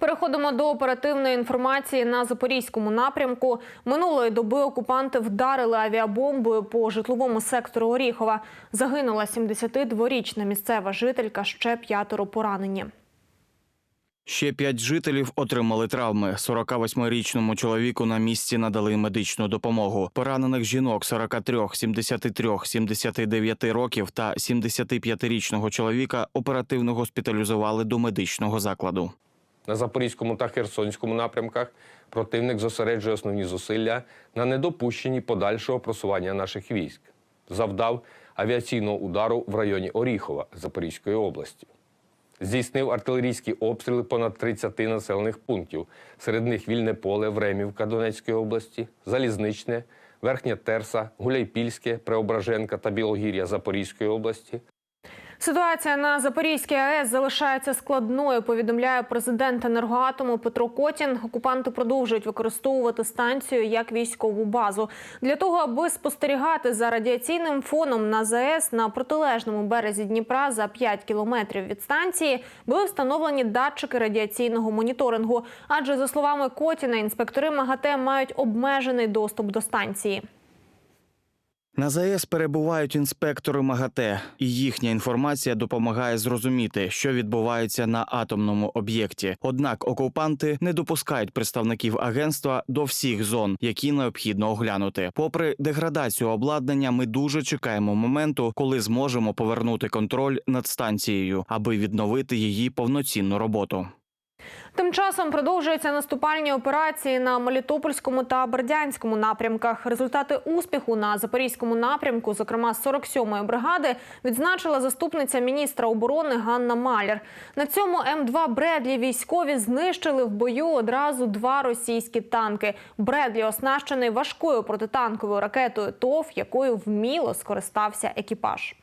Переходимо до оперативної інформації на запорізькому напрямку. Минулої доби окупанти вдарили авіабомбою по житловому сектору Оріхова. Загинула 72-річна місцева жителька, ще п'ятеро поранені. Ще п'ять жителів отримали травми. 48-річному чоловіку на місці надали медичну допомогу. Поранених жінок 43, 73, 79 років та 75-річного чоловіка оперативно госпіталізували до медичного закладу. На Запорізькому та Херсонському напрямках противник зосереджує основні зусилля на недопущенні подальшого просування наших військ. Завдав авіаційного удару в районі Оріхова Запорізької області. Здійснив артилерійські обстріли понад 30 населених пунктів. Серед них Вільне поле, Времівка Донецької області, Залізничне, Верхня Терса, Гуляйпільське, Преображенка та Білогір'я Запорізької області. Ситуація на Запорізькій АЕС залишається складною. Повідомляє президент енергоатому Петро Котін. Окупанти продовжують використовувати станцію як військову базу для того, аби спостерігати за радіаційним фоном на ЗАЕС на протилежному березі Дніпра за 5 кілометрів від станції. Були встановлені датчики радіаційного моніторингу. Адже за словами Котіна, інспектори МАГАТЕ мають обмежений доступ до станції. На ЗАЕС перебувають інспектори МАГАТЕ, і їхня інформація допомагає зрозуміти, що відбувається на атомному об'єкті. Однак окупанти не допускають представників агентства до всіх зон, які необхідно оглянути. Попри деградацію обладнання, ми дуже чекаємо моменту, коли зможемо повернути контроль над станцією, аби відновити її повноцінну роботу. Тим часом продовжуються наступальні операції на Мелітопольському та Бердянському напрямках. Результати успіху на Запорізькому напрямку, зокрема 47-ї бригади, відзначила заступниця міністра оборони Ганна Маляр. На цьому М2 Бредлі військові знищили в бою одразу два російські танки. Бредлі оснащений важкою протитанковою ракетою ТОВ, якою вміло скористався екіпаж.